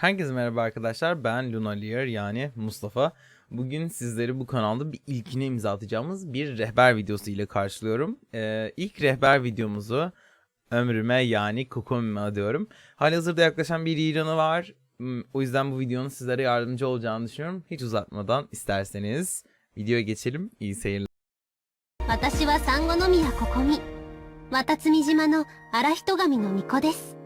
Herkese merhaba arkadaşlar. Ben Luna Lear yani Mustafa. Bugün sizleri bu kanalda bir ilkine imza atacağımız bir rehber videosu ile karşılıyorum. Ee, ilk rehber videomuzu ömrüme yani Kokomime adıyorum. Halihazırda yaklaşan bir ilanı var. Hmm, O yüzden bu videonun sizlere yardımcı olacağını düşünüyorum. Hiç uzatmadan isterseniz videoya geçelim. İyi seyirler. 私は産後宮ここみ渡積島の荒人神の巫女です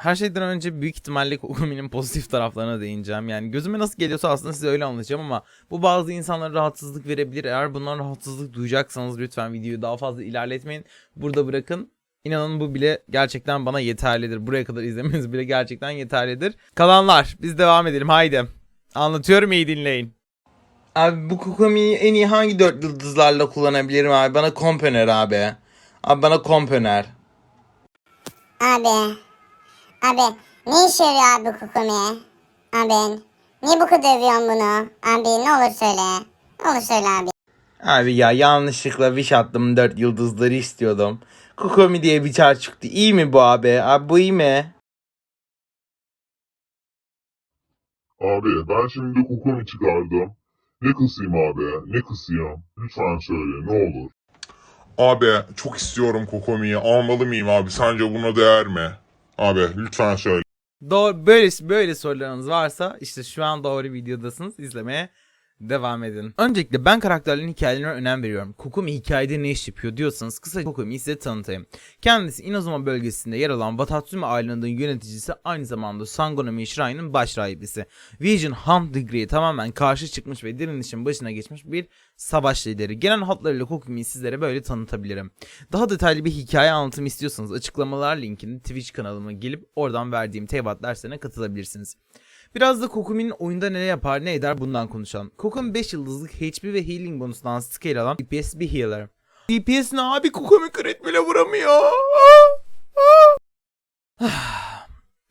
Her şeyden önce büyük ihtimalle Kokumi'nin pozitif taraflarına değineceğim. Yani gözüme nasıl geliyorsa aslında size öyle anlatacağım ama bu bazı insanlara rahatsızlık verebilir. Eğer bundan rahatsızlık duyacaksanız lütfen videoyu daha fazla ilerletmeyin. Burada bırakın. İnanın bu bile gerçekten bana yeterlidir. Buraya kadar izlemeniz bile gerçekten yeterlidir. Kalanlar biz devam edelim haydi. Anlatıyorum iyi dinleyin. Abi bu Kokumi'yi en iyi hangi dört yıldızlarla kullanabilirim abi? Bana komp öner abi. Abi bana komp öner. Abi. Abi ne işe yarıyor abi Kukumi? Abi niye bu kadar övüyorsun bunu? Abi ne olur söyle. Ne olur söyle abi. Abi ya yanlışlıkla wish attım 4 yıldızları istiyordum. Kokomi diye bir çar çıktı. İyi mi bu abi? Abi bu iyi mi? Abi ben şimdi kokumu çıkardım. Ne kısayım abi? Ne kısayım? Lütfen söyle ne olur. Abi çok istiyorum Kokomi'yi. Almalı mıyım abi? Sence buna değer mi? Abi lütfen söyle. Doğru, böyle, böyle sorularınız varsa işte şu an doğru videodasınız. izlemeye devam edin. Öncelikle ben karakterlerin hikayelerine önem veriyorum. Kokumi hikayede ne iş yapıyor diyorsanız kısaca Kokumi'yi size tanıtayım. Kendisi Inazuma bölgesinde yer alan Watatsumi Island'ın yöneticisi aynı zamanda Sangonomi Shrine'ın baş rahibesi. Vision Hunt Degree'ye tamamen karşı çıkmış ve direnişin başına geçmiş bir savaş lideri. Genel hatlarıyla Kokumi'yi sizlere böyle tanıtabilirim. Daha detaylı bir hikaye anlatımı istiyorsanız açıklamalar linkini Twitch kanalıma gelip oradan verdiğim tevat derslerine katılabilirsiniz. Biraz da Kokumi'nin oyunda ne yapar ne eder bundan konuşalım. Kokumi 5 yıldızlık HP ve healing bonusundan scale alan DPS bir healer. DPS ne abi Kokumi crit bile vuramıyor.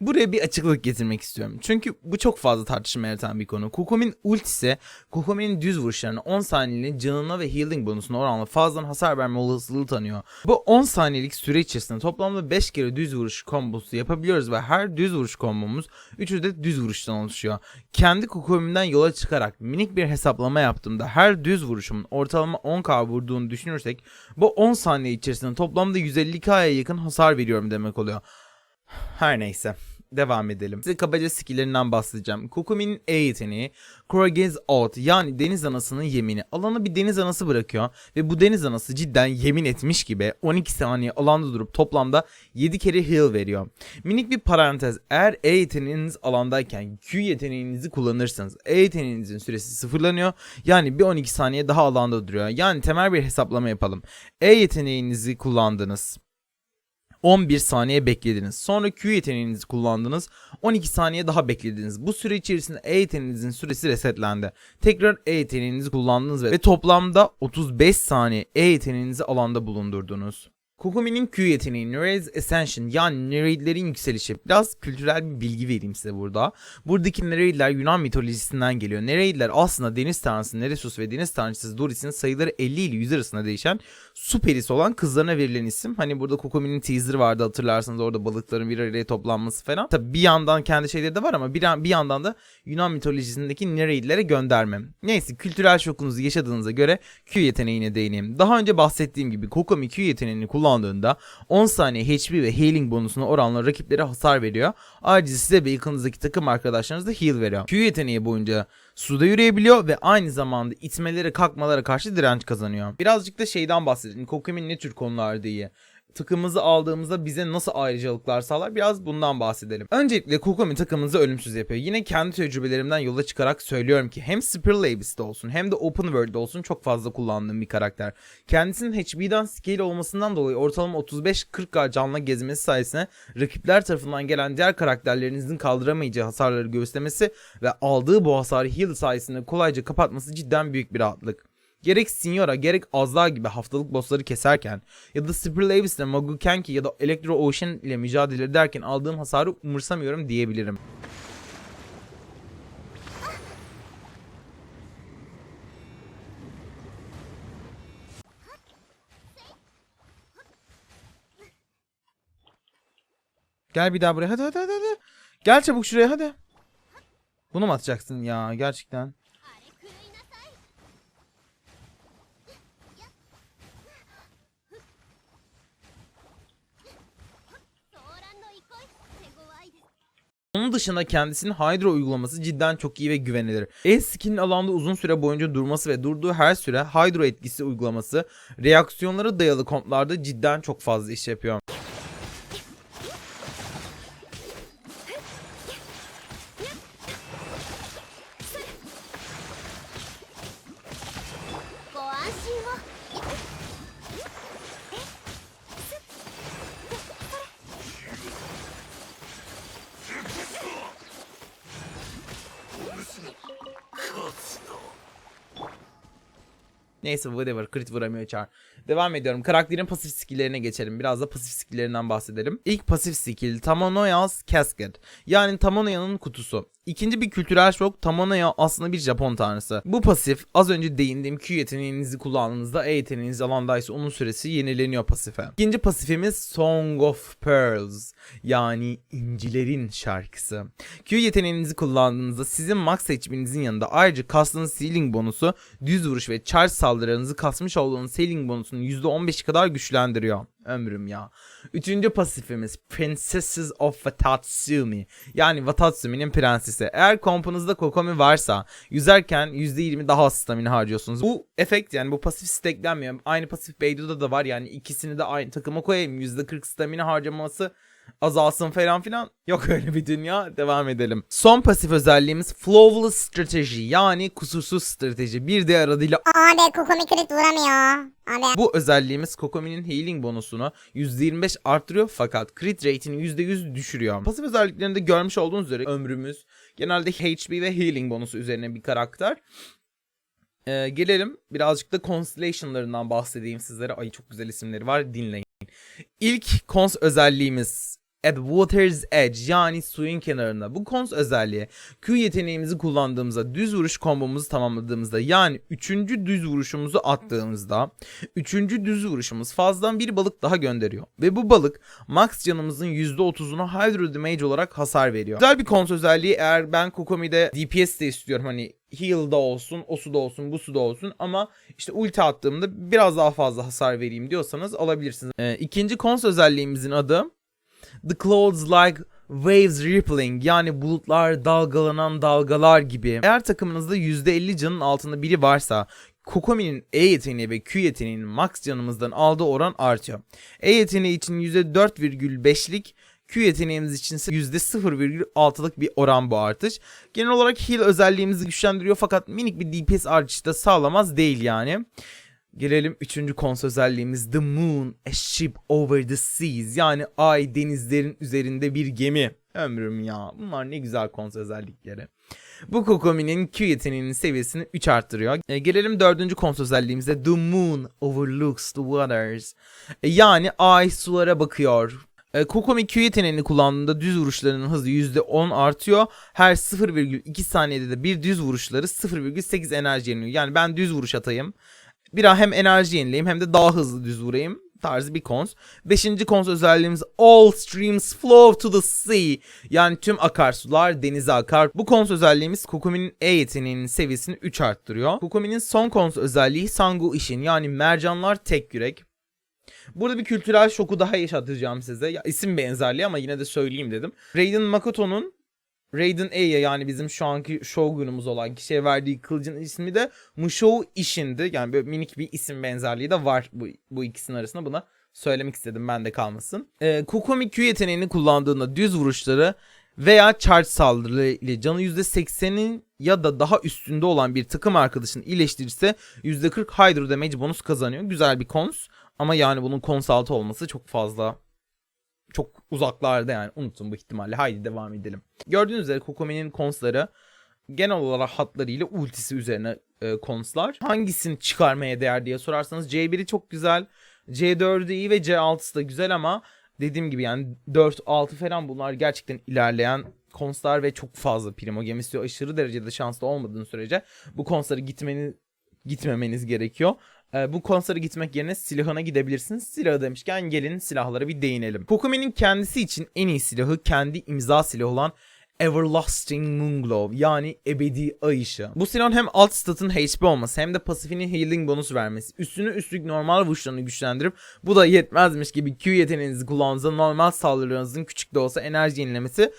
Buraya bir açıklık getirmek istiyorum. Çünkü bu çok fazla tartışma yaratan bir konu. Kokomi'nin ultisi, Kokomi'nin düz vuruşlarını 10 saniyeliğine canına ve healing bonusuna oranla fazladan hasar verme olasılığı tanıyor. Bu 10 saniyelik süre içerisinde toplamda 5 kere düz vuruş kombosu yapabiliyoruz ve her düz vuruş kombomuz 3'ü de düz vuruştan oluşuyor. Kendi Kokomi'den yola çıkarak minik bir hesaplama yaptığımda her düz vuruşumun ortalama 10k vurduğunu düşünürsek bu 10 saniye içerisinde toplamda 150k'ya yakın hasar veriyorum demek oluyor. Her neyse. Devam edelim. Size kabaca skillerinden bahsedeceğim. Kokumi'nin E yeteneği Kurogez Out yani deniz anasının yemini. Alanı bir deniz anası bırakıyor ve bu deniz anası cidden yemin etmiş gibi 12 saniye alanda durup toplamda 7 kere heal veriyor. Minik bir parantez eğer E yeteneğiniz alandayken Q yeteneğinizi kullanırsanız E yeteneğinizin süresi sıfırlanıyor. Yani bir 12 saniye daha alanda duruyor. Yani temel bir hesaplama yapalım. E yeteneğinizi kullandınız. 11 saniye beklediniz. Sonra Q yeteneğinizi kullandınız. 12 saniye daha beklediniz. Bu süre içerisinde E yeteneğinizin süresi resetlendi. Tekrar E yeteneğinizi kullandınız ve, ve toplamda 35 saniye E yeteneğinizi alanda bulundurdunuz. Kokumi'nin Q yeteneği Nereid's Ascension yani Nereidlerin yükselişi. Biraz kültürel bir bilgi vereyim size burada. Buradaki Nereidler Yunan mitolojisinden geliyor. Nereidler aslında deniz tanrısı Neresus ve deniz tanrıçısı Doris'in sayıları 50 ile 100 arasında değişen su perisi olan kızlarına verilen isim. Hani burada Kokumi'nin teaser'ı vardı hatırlarsanız orada balıkların bir araya toplanması falan. Tabi bir yandan kendi şeyleri de var ama bir, bir yandan da Yunan mitolojisindeki Nereidlere gönderme. Neyse kültürel şokunuzu yaşadığınıza göre Q yeteneğine değineyim. Daha önce bahsettiğim gibi Kokomi Q yeteneğini kullandığında 10 saniye HP ve healing bonusuna oranla rakiplere hasar veriyor. Ayrıca size ve yakınızdaki takım arkadaşlarınıza heal veriyor. Q yeteneği boyunca suda yürüyebiliyor ve aynı zamanda itmelere kalkmalara karşı direnç kazanıyor. Birazcık da şeyden bahsedelim. Kokumi'nin ne tür konularda iyi? Takımımızı aldığımızda bize nasıl ayrıcalıklar sağlar biraz bundan bahsedelim. Öncelikle Kokomi takımımızı ölümsüz yapıyor. Yine kendi tecrübelerimden yola çıkarak söylüyorum ki hem Spiral Abyss'te olsun hem de Open World'de olsun çok fazla kullandığım bir karakter. Kendisinin HP'den scale olmasından dolayı ortalama 35-40k canla gezmesi sayesinde rakipler tarafından gelen diğer karakterlerinizin kaldıramayacağı hasarları göğüslemesi ve aldığı bu hasarı heal sayesinde kolayca kapatması cidden büyük bir rahatlık. Gerek Signora gerek Azla gibi haftalık bossları keserken ya da Spirlavis ile Magukenki ya da Electro Ocean ile mücadele ederken aldığım hasarı umursamıyorum diyebilirim. Gel bir daha buraya hadi hadi hadi hadi. Gel çabuk şuraya hadi. Bunu mu atacaksın ya gerçekten? Onun dışında kendisinin Hydra uygulaması cidden çok iyi ve güvenilir. E-Skin'in alanda uzun süre boyunca durması ve durduğu her süre Hydra etkisi uygulaması reaksiyonlara dayalı komplarda cidden çok fazla iş yapıyor. Neyse whatever crit vuramıyor çar. Devam ediyorum. Karakterin pasif skill'lerine geçelim. Biraz da pasif skill'lerinden bahsedelim. İlk pasif skill Tamanoya's Casket. Yani Tamanoya'nın kutusu. İkinci bir kültürel şok Tamanoya aslında bir Japon tanrısı. Bu pasif az önce değindiğim Q yeteneğinizi kullandığınızda E yeteneğiniz alandaysa onun süresi yenileniyor pasife. İkinci pasifimiz Song of Pearls. Yani incilerin şarkısı. Q yeteneğinizi kullandığınızda sizin max HP'nizin yanında ayrıca kastığınız healing bonusu düz vuruş ve charge saldırılarınızı kasmış olduğunuz healing bonusunun %15 kadar güçlendiriyor. Ömrüm ya. Üçüncü pasifimiz Princesses of Watatsumi. Yani Watatsumi'nin prensesi. Eğer kompunuzda Kokomi varsa yüzerken %20 daha az stamina harcıyorsunuz. Bu efekt yani bu pasif steklenmiyor. Aynı pasif Beydu'da da var yani ikisini de aynı takıma koyayım. %40 stamina harcaması azalsın falan filan. Yok öyle bir dünya. Devam edelim. Son pasif özelliğimiz Flawless Strategy yani kusursuz strateji. Bir diğer adıyla Abi Kokomi crit vuramıyor. Abi bu özelliğimiz Kokomi'nin healing bonusunu %25 arttırıyor fakat crit rate'ini %100 düşürüyor. Pasif özelliklerinde görmüş olduğunuz üzere ömrümüz genelde HP ve healing bonusu üzerine bir karakter. Ee, gelelim birazcık da constellation'larından bahsedeyim sizlere. Ay çok güzel isimleri var dinleyin. İlk cons özelliğimiz At Water's Edge yani suyun kenarında. Bu cons özelliği Q yeteneğimizi kullandığımızda düz vuruş kombomuzu tamamladığımızda yani 3. düz vuruşumuzu attığımızda 3. düz vuruşumuz fazladan bir balık daha gönderiyor. Ve bu balık max canımızın %30'una Hydro Damage olarak hasar veriyor. Güzel bir cons özelliği eğer ben Kokomi'de DPS de istiyorum hani heal da olsun, o su da olsun, bu su da olsun ama işte ulti attığımda biraz daha fazla hasar vereyim diyorsanız alabilirsiniz. Ee, ikinci cons özelliğimizin adı The clouds like waves rippling yani bulutlar dalgalanan dalgalar gibi. Eğer takımınızda %50 canın altında biri varsa Kokomi'nin E yeteneği ve Q yeteneğinin max canımızdan aldığı oran artıyor. E yeteneği için %4,5'lik Q yeteneğimiz için ise %0,6'lık bir oran bu artış. Genel olarak heal özelliğimizi güçlendiriyor fakat minik bir DPS artışı da sağlamaz değil yani. Gelelim üçüncü kons özelliğimiz The Moon, a ship over the seas. Yani ay denizlerin üzerinde bir gemi. Ömrüm ya. Bunlar ne güzel kons özellikleri. Bu Kokomi'nin Q yeteneğinin seviyesini 3 arttırıyor. E, gelelim dördüncü kons özelliğimize. The Moon overlooks the waters. E, yani ay sulara bakıyor. E, Kokomi Q yeteneğini kullandığında düz vuruşlarının hızı %10 artıyor. Her 0,2 saniyede de bir düz vuruşları 0,8 enerji yeniliyor. Yani ben düz vuruş atayım. Bir an hem enerji yenileyim hem de daha hızlı düz vurayım tarzı bir kons. Beşinci kons özelliğimiz All streams flow to the sea. Yani tüm akarsular denize akar. Bu kons özelliğimiz Kokomi'nin E yeteneğinin seviyesini 3 arttırıyor. Kokomi'nin son kons özelliği Sangu Ishin yani mercanlar tek yürek. Burada bir kültürel şoku daha yaşatacağım size. Ya isim benzerliği ama yine de söyleyeyim dedim. Raiden Makoto'nun Raiden E'ye yani bizim şu anki Shogun'umuz olan kişiye verdiği kılıcın ismi de Musou Ishin'di. Yani böyle minik bir isim benzerliği de var bu, bu ikisinin arasında. Buna söylemek istedim ben de kalmasın. Ee, Kokomi Q yeteneğini kullandığında düz vuruşları veya charge saldırı ile canı %80'in ya da daha üstünde olan bir takım arkadaşını iyileştirirse %40 Hydro Damage bonus kazanıyor. Güzel bir cons ama yani bunun cons altı olması çok fazla çok uzaklarda yani unutun bu ihtimalle. Haydi devam edelim. Gördüğünüz üzere Kokomi'nin konsları genel olarak hatlarıyla ultisi üzerine e, konslar. Hangisini çıkarmaya değer diye sorarsanız C1'i çok güzel. C4'ü iyi ve C6'sı da güzel ama dediğim gibi yani 4, 6 falan bunlar gerçekten ilerleyen konslar ve çok fazla primo gemisi aşırı derecede şanslı olmadığın sürece bu konsları gitmeni gitmemeniz gerekiyor. Ee, bu konsere gitmek yerine silahına gidebilirsiniz. Silahı demişken gelin silahlara bir değinelim. Kokumi'nin kendisi için en iyi silahı kendi imza silahı olan Everlasting Moonglow yani ebedi ay ışığı. Bu silahın hem alt statın HP olması hem de pasifinin healing bonus vermesi. Üstünü üstlük normal vuruşlarını güçlendirip bu da yetmezmiş gibi Q yeteneğinizi kullandığınızda normal saldırılarınızın küçük de olsa enerji yenilemesi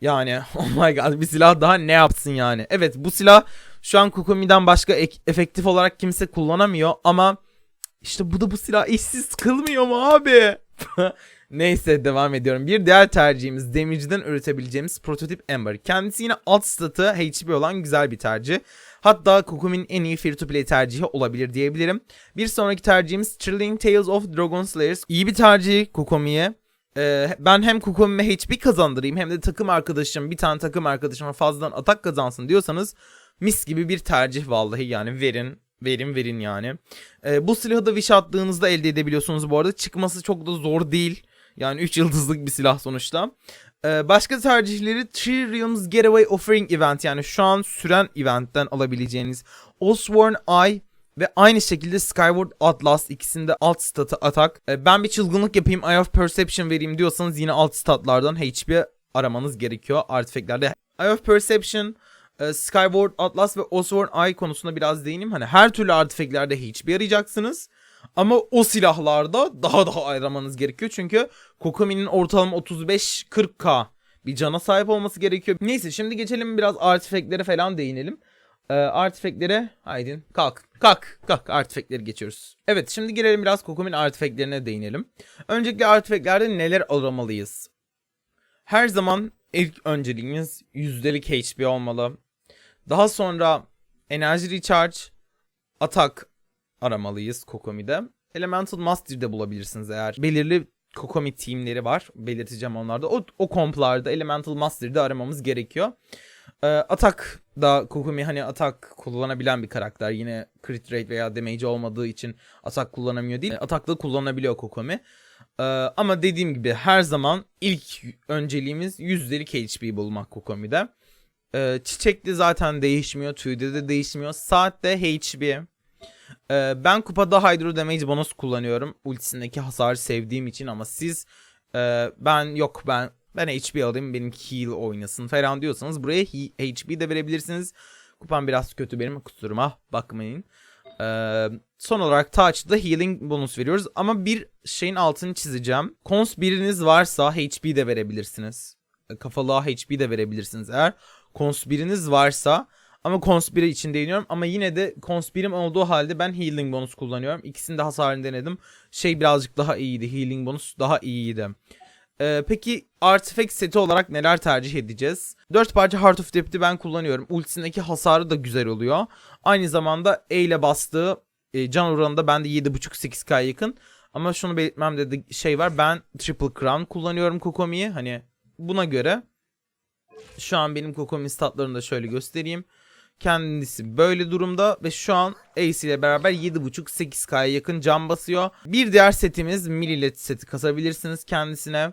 yani oh my god bir silah daha ne yapsın yani. Evet bu silah şu an Kokomi'den başka ek- efektif olarak kimse kullanamıyor ama işte bu da bu silah eşsiz kılmıyor mu abi? Neyse devam ediyorum. Bir diğer tercihimiz damage'den üretebileceğimiz prototip Ember. Kendisi yine alt statı HP olan güzel bir tercih. Hatta Kokomi'nin en iyi free to play tercihi olabilir diyebilirim. Bir sonraki tercihimiz Thrilling Tales of Dragon Slayers. İyi bir tercih Kokomi'ye. Ee, ben hem Kokomi'me HP kazandırayım hem de takım arkadaşım bir tane takım arkadaşıma fazladan atak kazansın diyorsanız mis gibi bir tercih vallahi yani verin verin verin yani. Ee, bu silahı da wish attığınızda elde edebiliyorsunuz bu arada. Çıkması çok da zor değil. Yani 3 yıldızlık bir silah sonuçta. Ee, başka tercihleri Realms Getaway Offering Event yani şu an süren eventten alabileceğiniz Osworn Eye ve aynı şekilde Skyward Atlas ikisinde alt statı atak. Ee, ben bir çılgınlık yapayım Eye of Perception vereyim diyorsanız yine alt statlardan HP aramanız gerekiyor artifactlerde. Eye of Perception, e, Skyward Atlas ve Osworn Eye konusunda biraz değineyim. Hani her türlü artifactlerde HP arayacaksınız. Ama o silahlarda daha daha aramanız gerekiyor. Çünkü Kokomi'nin ortalama 35-40k bir cana sahip olması gerekiyor. Neyse şimdi geçelim biraz artifactlere falan değinelim. Ee, artifactlere haydi kalk kalk kalk artifactleri geçiyoruz. Evet şimdi gelelim biraz Kokomin artifactlerine değinelim. Öncelikle artifactlerde neler aramalıyız? Her zaman ilk önceliğiniz yüzdelik HP olmalı. Daha sonra enerji recharge, atak aramalıyız Kokomi'de. Elemental Mastery'de bulabilirsiniz eğer. Belirli Kokomi teamleri var. Belirteceğim onlarda. O, o komplarda Elemental Mastery'de aramamız gerekiyor. Ee, atak da Kokomi hani atak kullanabilen bir karakter. Yine crit rate veya damage olmadığı için atak kullanamıyor değil. Atakla kullanabiliyor Kokomi. Ee, ama dediğim gibi her zaman ilk önceliğimiz yüzdelik HP bulmak Kokomi'de. Ee, çiçekli zaten değişmiyor. Tüyde de değişmiyor. Saatte HP. Ee, ben kupada Hydro Damage bonus kullanıyorum. Ultisindeki hasarı sevdiğim için ama siz e, ben yok ben ben HP alayım benimki heal oynasın falan diyorsanız buraya HP de verebilirsiniz. Kupam biraz kötü benim kusuruma bakmayın. Ee, son olarak Touch'da healing bonus veriyoruz ama bir şeyin altını çizeceğim. Cons biriniz varsa HP de verebilirsiniz. E, Kafalığa HP de verebilirsiniz eğer. Cons biriniz varsa ama Cons 1'e için değiniyorum ama yine de Cons 1'im olduğu halde ben healing bonus kullanıyorum. İkisini de hasarını denedim. Şey birazcık daha iyiydi. Healing bonus daha iyiydi. Ee, peki artifact seti olarak neler tercih edeceğiz? 4 parça Heart of Depth'i ben kullanıyorum. Ultisindeki hasarı da güzel oluyor. Aynı zamanda E ile bastığı e, can oranında bende 7.5-8k yakın. Ama şunu belirtmem dedi şey var. Ben Triple Crown kullanıyorum Kokomi'yi. Hani buna göre şu an benim Kokomi statlarını da şöyle göstereyim. Kendisi böyle durumda ve şu an Ace ile beraber 7.5-8K'ya yakın can basıyor. Bir diğer setimiz Millilet seti kasabilirsiniz kendisine.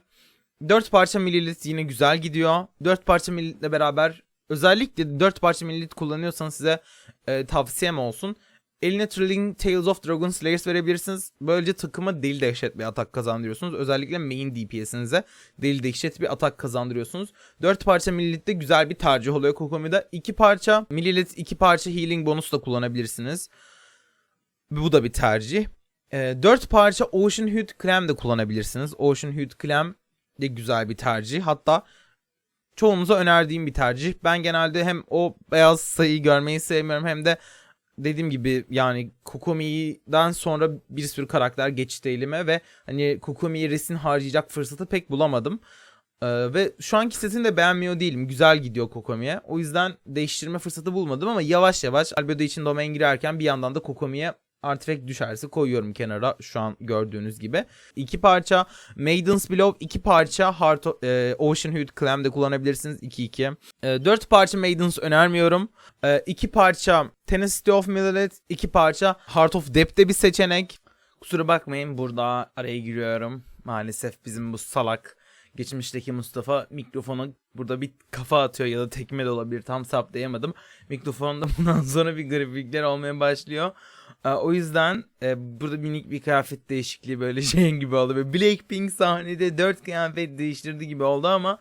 4 parça Millilet yine güzel gidiyor. 4 parça Millilet'le beraber özellikle 4 parça Millilet kullanıyorsanız size e, tavsiyem olsun. Eline Thrilling Tales of Dragon Slayers verebilirsiniz. Böylece takıma deli dehşet bir atak kazandırıyorsunuz. Özellikle main DPS'inize deli dehşet bir atak kazandırıyorsunuz. 4 parça Millilet'te güzel bir tercih oluyor Kokomi'de. 2 parça Millilet 2 parça healing bonus da kullanabilirsiniz. Bu da bir tercih. E, 4 parça Ocean Hue Clam de kullanabilirsiniz. Ocean Hue Clam de güzel bir tercih. Hatta çoğunuza önerdiğim bir tercih. Ben genelde hem o beyaz sayıyı görmeyi sevmiyorum hem de dediğim gibi yani Kokomi'den sonra bir sürü karakter geçti elime ve hani Kokomi'yi resin harcayacak fırsatı pek bulamadım. Ee, ve şu anki setini de beğenmiyor değilim. Güzel gidiyor Kokomi'ye. O yüzden değiştirme fırsatı bulmadım ama yavaş yavaş Albedo için domain girerken bir yandan da Kokomi'ye artifact düşerse koyuyorum kenara şu an gördüğünüz gibi. İki parça Maiden's Below, iki parça Heart of- e, Ocean Hue Clam'de kullanabilirsiniz 2-2. E, dört parça Maidens önermiyorum. E, iki parça Tenacity of Millet, iki parça Heart of Depth'te bir seçenek. Kusura bakmayın burada araya giriyorum. Maalesef bizim bu salak Geçmişteki Mustafa mikrofona burada bir kafa atıyor ya da tekme de olabilir tam saptayamadım. Mikrofonda bundan sonra bir gariplikler olmaya başlıyor. Ee, o yüzden e, burada minik bir kıyafet değişikliği böyle şey gibi oldu. Böyle Blackpink sahnede dört kıyafet değiştirdi gibi oldu ama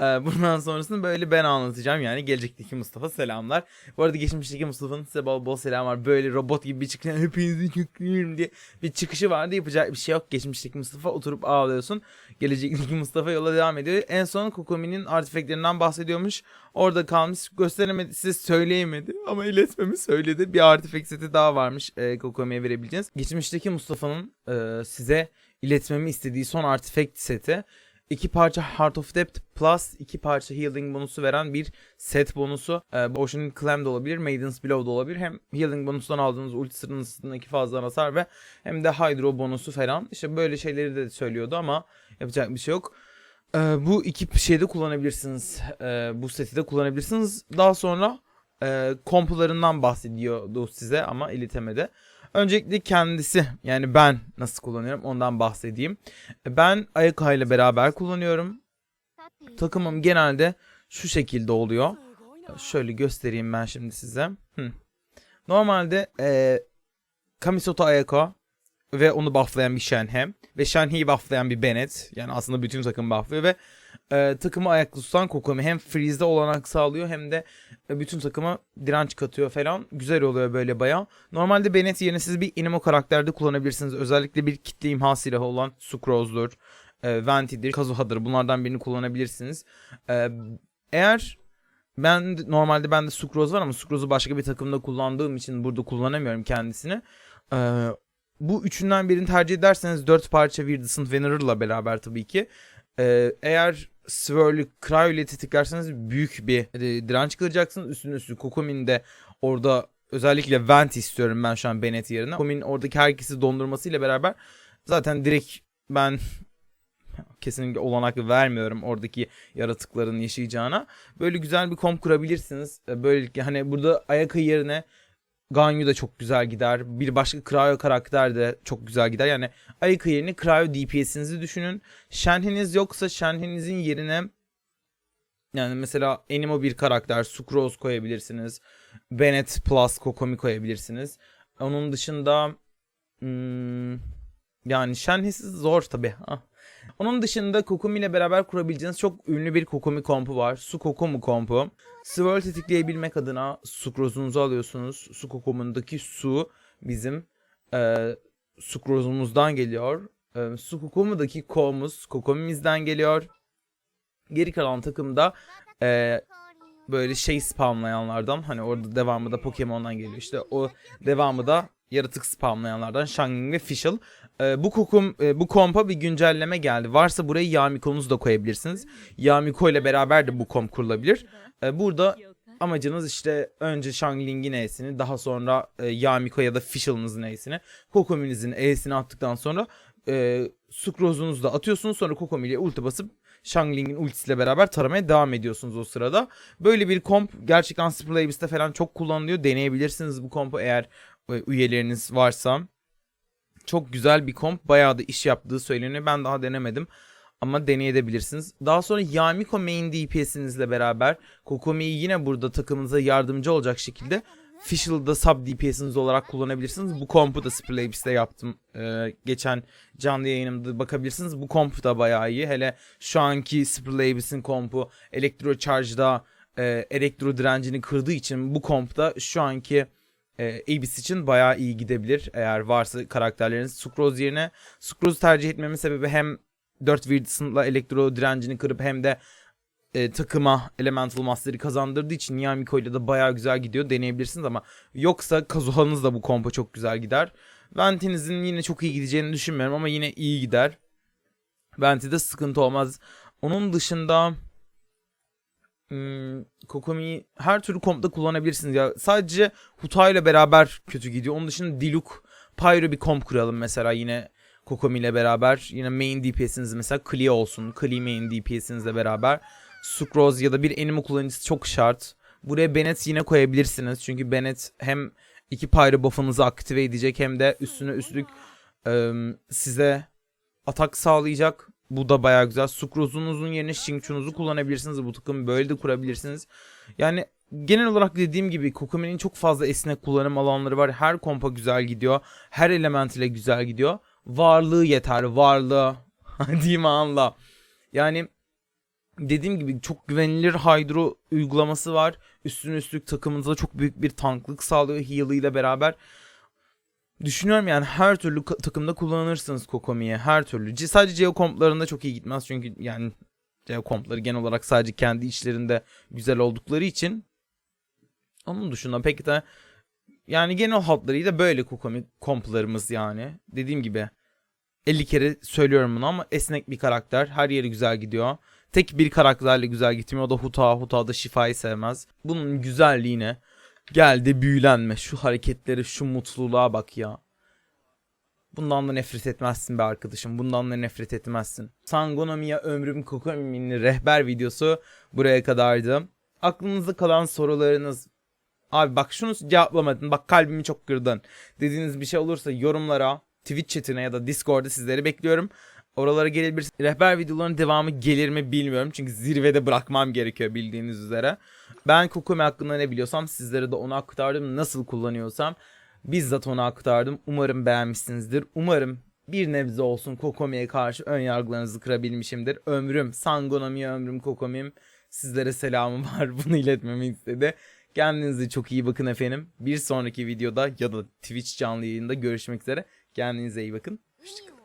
bundan sonrasını böyle ben anlatacağım. Yani gelecekteki Mustafa selamlar. Bu arada geçmişteki Mustafa'nın size bol bol selam var. Böyle robot gibi bir çıkıyor. Hepinizi köklüyorum diye bir çıkışı vardı. Yapacak bir şey yok. Geçmişteki Mustafa oturup ağlıyorsun. Gelecekteki Mustafa yola devam ediyor. En son Kokomi'nin artifactlerinden bahsediyormuş. Orada kalmış gösteremedi size söyleyemedi ama iletmemi söyledi. Bir artifact seti daha varmış e, Kokomi'ye verebileceğiniz. Geçmişteki Mustafa'nın e, size iletmemi istediği son artifact seti. İki parça Heart of Depth plus iki parça Healing bonusu veren bir set bonusu. E, Ocean Clam da olabilir, Maiden's Blow da olabilir. Hem Healing bonusundan aldığınız ulti sırasındaki fazla hasar ve hem de Hydro bonusu falan. İşte böyle şeyleri de söylüyordu ama yapacak bir şey yok. Ee, bu iki şeyde kullanabilirsiniz. Ee, bu seti de kullanabilirsiniz. Daha sonra e, kompularından bahsediyordu size ama iletemedi. Öncelikle kendisi yani ben nasıl kullanıyorum ondan bahsedeyim. Ben Ayaka ile beraber kullanıyorum. Takımım genelde şu şekilde oluyor. Şöyle göstereyim ben şimdi size. Normalde e, Kamisoto Ayaka ve onu bufflayan bir Shenhe ve Shenhe'yi bufflayan bir Bennett. Yani aslında bütün takım bufflıyor ve e, takımı ayakta tutan Kokomi hem freeze'de olanak sağlıyor hem de e, bütün takıma direnç katıyor falan. Güzel oluyor böyle baya. Normalde Bennett yerine siz bir Inimo karakterde kullanabilirsiniz. Özellikle bir kitle imha silahı olan Sucrose'dur, e, Venti'dir, Kazuha'dır. Bunlardan birini kullanabilirsiniz. E, eğer ben normalde bende Sucrose var ama Sucrose'u başka bir takımda kullandığım için burada kullanamıyorum kendisini. Ee, bu üçünden birini tercih ederseniz dört parça Virdisant Venerer'la beraber tabii ki. Ee, eğer Swirl'ü Cryo ile tetiklerseniz büyük bir e, direnç kıracaksınız. Üstüne üstü Kokomin de orada özellikle Vent istiyorum ben şu an Bennett yerine. Kokomin oradaki herkesi dondurmasıyla beraber zaten direkt ben kesinlikle olanak vermiyorum oradaki yaratıkların yaşayacağına. Böyle güzel bir komp kurabilirsiniz. Ee, Böylelikle hani burada Ayaka yerine Ganyu da çok güzel gider. Bir başka Cryo karakter de çok güzel gider. Yani Ayaka yerine Cryo DPS'inizi düşünün. Shenhe'niz yoksa Shenhe'nizin yerine yani mesela Enimo bir karakter, Sucrose koyabilirsiniz. Bennett plus Kokomi koyabilirsiniz. Onun dışında hmm, yani Shenhe'siz zor tabi. Onun dışında Kokomi ile beraber kurabileceğiniz çok ünlü bir Kokomi kompu var. Su Kokomu kompu. Swirl tetikleyebilmek adına Sucrose'unuzu alıyorsunuz. Su Kokomu'ndaki su bizim e, Sucrose'umuzdan geliyor. E, su Kokomu'daki Ko'muz Kokomi'mizden geliyor. Geri kalan takımda e, böyle şey spamlayanlardan hani orada devamı da Pokemon'dan geliyor. İşte o devamı da yaratık spamlayanlardan Shangling ve Fischl. Ee, bu kokum e, bu kompa bir güncelleme geldi. Varsa buraya Yamiko'nuzu da koyabilirsiniz. Yamiko ile beraber de bu komp kurulabilir. Ee, burada amacınız işte önce Shangling'in E'sini daha sonra e, Yamiko ya da Fischl'ınızın E'sini Kokomi'nizin E'sini attıktan sonra e, Sucrose'unuzu da atıyorsunuz. Sonra Kokomi ile ulti basıp Shangling'in ultisiyle beraber taramaya devam ediyorsunuz o sırada. Böyle bir komp gerçekten Sprlaybis'te falan çok kullanılıyor. Deneyebilirsiniz bu kompu eğer e, üyeleriniz varsa. Çok güzel bir komp. Bayağı da iş yaptığı söyleniyor. Ben daha denemedim. Ama deneyebilirsiniz. Daha sonra Yamiko main DPS'inizle beraber Kokomi'yi yine burada takımınıza yardımcı olacak şekilde Fischl'da sub DPS'iniz olarak kullanabilirsiniz. Bu kompu da Sprlaybis'te yaptım. Ee, geçen canlı yayınımda bakabilirsiniz. Bu komp da bayağı iyi. Hele şu anki Sprlaybis'in kompu Electro Charge'da e, elektro direncini kırdığı için bu kompta şu anki e, Abyss için bayağı iyi gidebilir. Eğer varsa karakterleriniz Sucrose yerine Sucrose'u tercih etmemin sebebi hem 4 Virdisant'la elektro direncini kırıp hem de e, takıma Elemental Master'ı kazandırdığı için Yamiko ile de bayağı güzel gidiyor. Deneyebilirsiniz ama yoksa Kazuha'nız da bu kompa çok güzel gider. Venti'nizin yine çok iyi gideceğini düşünmüyorum ama yine iyi gider. Venti'de sıkıntı olmaz. Onun dışında hmm, Kokomi'yi her türlü kompta kullanabilirsiniz ya. Sadece Huta ile beraber kötü gidiyor. Onun dışında Diluc, Pyro bir komp kuralım mesela yine Kokomi ile beraber. Yine main DPS'iniz mesela Klee olsun. Klee main DPS'inizle beraber. Sucrose ya da bir Enimo kullanıcısı çok şart. Buraya Bennett yine koyabilirsiniz. Çünkü Bennett hem iki Pyro buff'ınızı aktive edecek hem de üstüne üstlük ıı, size atak sağlayacak. Bu da bayağı güzel. Sukrozunuzun yerine Xingchunu'zu kullanabilirsiniz. Bu takımı böyle de kurabilirsiniz. Yani genel olarak dediğim gibi Kokomi'nin çok fazla esnek kullanım alanları var. Her kompa güzel gidiyor. Her element ile güzel gidiyor. Varlığı yeter. Varlığı. Diyeyim anla. Yani dediğim gibi çok güvenilir Hydro uygulaması var. Üstüne üstlük takımınıza çok büyük bir tanklık sağlıyor heal ile beraber. Düşünüyorum yani her türlü takımda kullanırsınız Kokomi'yi. Her türlü. C- sadece Geo komplarında çok iyi gitmez. Çünkü yani Geo kompları genel olarak sadece kendi içlerinde güzel oldukları için. Onun dışında pek de yani genel hatlarıyla böyle Kokomi komplarımız yani. Dediğim gibi 50 kere söylüyorum bunu ama esnek bir karakter. Her yeri güzel gidiyor. Tek bir karakterle güzel gitmiyor. O da Huta. Huta da şifayı sevmez. Bunun güzelliğine geldi büyülenme. Şu hareketleri, şu mutluluğa bak ya. Bundan da nefret etmezsin be arkadaşım. Bundan da nefret etmezsin. Sangonomiya Ömrüm Kokomi'nin rehber videosu buraya kadardı. Aklınızda kalan sorularınız Abi bak şunu cevaplamadın. Bak kalbimi çok kırdın. Dediğiniz bir şey olursa yorumlara, Twitch chatine ya da Discord'da sizleri bekliyorum. Oralara gelebilirsiniz. Rehber videoların devamı gelir mi bilmiyorum. Çünkü zirvede bırakmam gerekiyor bildiğiniz üzere. Ben Kokomi hakkında ne biliyorsam sizlere de onu aktardım. Nasıl kullanıyorsam bizzat onu aktardım. Umarım beğenmişsinizdir. Umarım bir nebze olsun Kokomi'ye karşı ön yargılarınızı kırabilmişimdir. Ömrüm, Sangonomi'ye ömrüm Kokomi'm. Sizlere selamım var. Bunu iletmemi istedi. Kendinize çok iyi bakın efendim. Bir sonraki videoda ya da Twitch canlı yayında görüşmek üzere. Kendinize iyi bakın. Hoşçakalın.